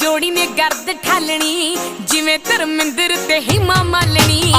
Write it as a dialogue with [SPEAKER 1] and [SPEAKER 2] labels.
[SPEAKER 1] ਜੋੜੀ ਨੇ ਗਰਦ ਠਾਲਣੀ ਜਿਵੇਂ ਧਰਮਿੰਦਰ ਤੇ ਹਿਮਾ ਮਾਲਣੀ।